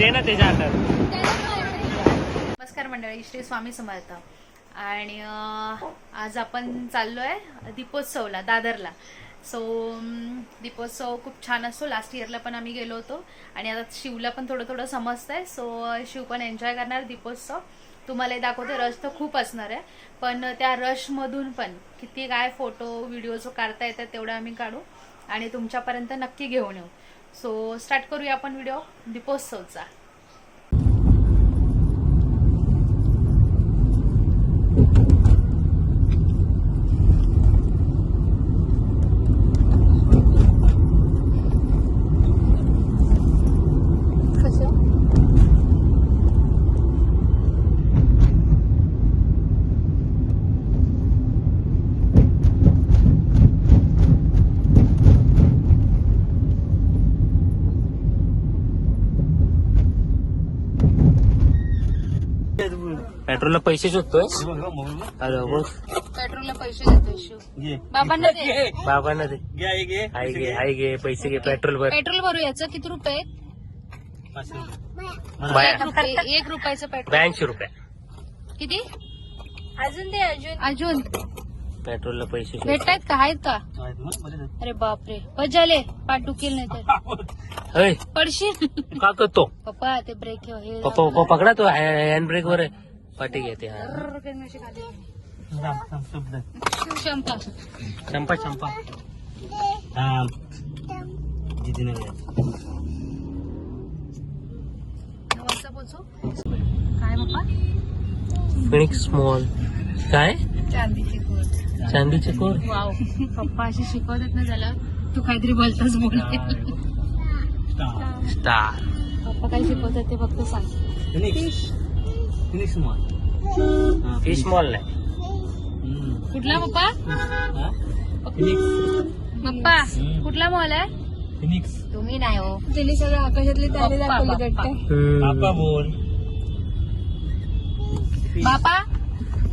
दे ना त्याच्या हातात. नमस्कार मंडळी श्री स्वामी समर्थ. आणि आज आपण चाललोय दीपोत्सवला दादरला. सो दीपोत्सव खूप छान असतो. लास्ट इयरला पण आम्ही गेलो होतो. आणि आता शिवला पण थोडं थोडं समजतंय सो शिव पण एन्जॉय करणार दीपोत्सव. तुम्हाला हे दाखवते रश तर खूप असणार आहे. पण त्या रशमधून पण किती काय फोटो व्हिडिओ जो काढता येतात तेवढं आम्ही काढू. आणि तुमच्यापर्यंत नक्की घेऊन येऊ. सो स्टार्ट करूया आपण व्हिडिओ दीपोत्सवचा पेट्रोलला पैसे शोधतोय? अरे बघ. पेट्रोलला पैसे देतोय शिव बाबांना दे. बाबांना दे. हाय गे हाय गे पैसे घे पेट्रोल भर. पेट्रोल भरू याचं? किती रुपये? बाया. एक रुपये एक रुपयाचं पेट्रोल. ब्याऐंशी रुपये. किती? अजून दे अजून. अजून. पेट्रोलला पैसे शोध भेटतायत का? आहेत का? अरे बापरे. झाले पाठ दुखेल नाही तर. पडशील. का करतो? पप्पा ते ब्रेक हे पप्पा पप्पा पकडा तो हँड ब्रेक वर. आहे. पाठी घेते हा. शंपा चंपा चंपा. काय पप्पा? फिनिक्स मॉल काय? चांदीची कोट चांदीचे कोर वाव पप्पा अशी शिकवतात ना त्याला तू काहीतरी बोलताच बोल स्टार पप्पा काय शिकवतात ते फक्त सांग. फिश मॉल नाही कुठला पप्पा? पप्पा कुठला मॉल आहे? तुम्ही नाही हो. तिने सगळं आकाशातले तारे पप्पा, दाखवले पप्पा. वाटतं. बोल. बापा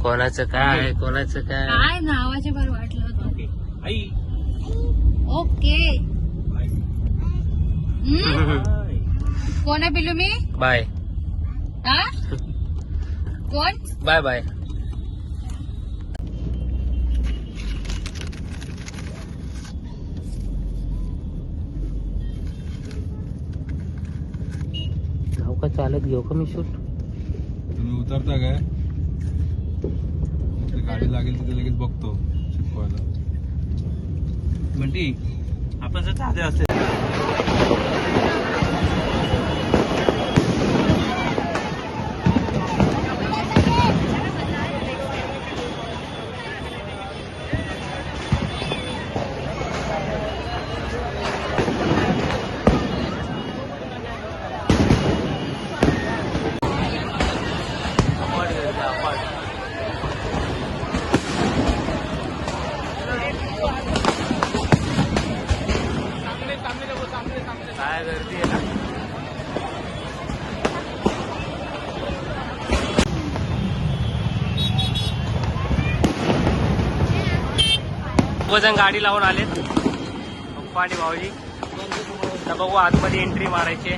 कोणाचं काय कोणाचं काय? काय नावाचे बरं वाटलं होतं. ओके. हम्म? कोण आहे पिलू मी? बाय. हा? कोण? Bye bye. का चालत घेऊ का मी शूट? तुम्ही उतरता काय? गाडी लागेल तिथे लगेच बघतो शिकवायला. म्हणजे आपण जर साधे असते. जण गाडी लावून आलेत पप्पा आणि भाऊजी. बघू आतमध्ये एंट्री मारायची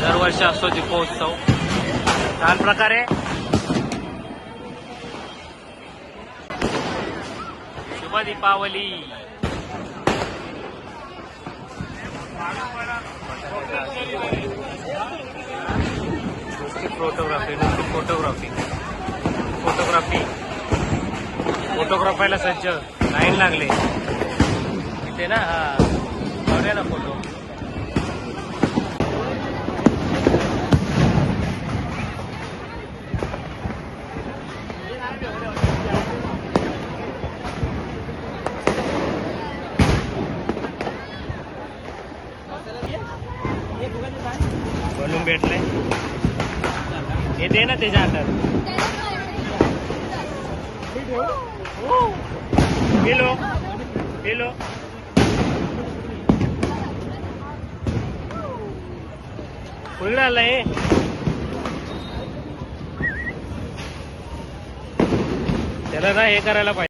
दरवर्षी असतो दीपोत्सव छान प्रकारे. शुभ दीपावली फोटोग्राफी नुसती फोटोग्राफी फोटोग्राफी फोटोग्राफायला सज्ज. लाईन लागले. तिथे ना हा. लावले ना फोटो बनून भेटलंय. हे दे ना त्याच्या हातात. गेलो पिलो. कुठं आलाय त्याला ना हे करायला पाहिजे.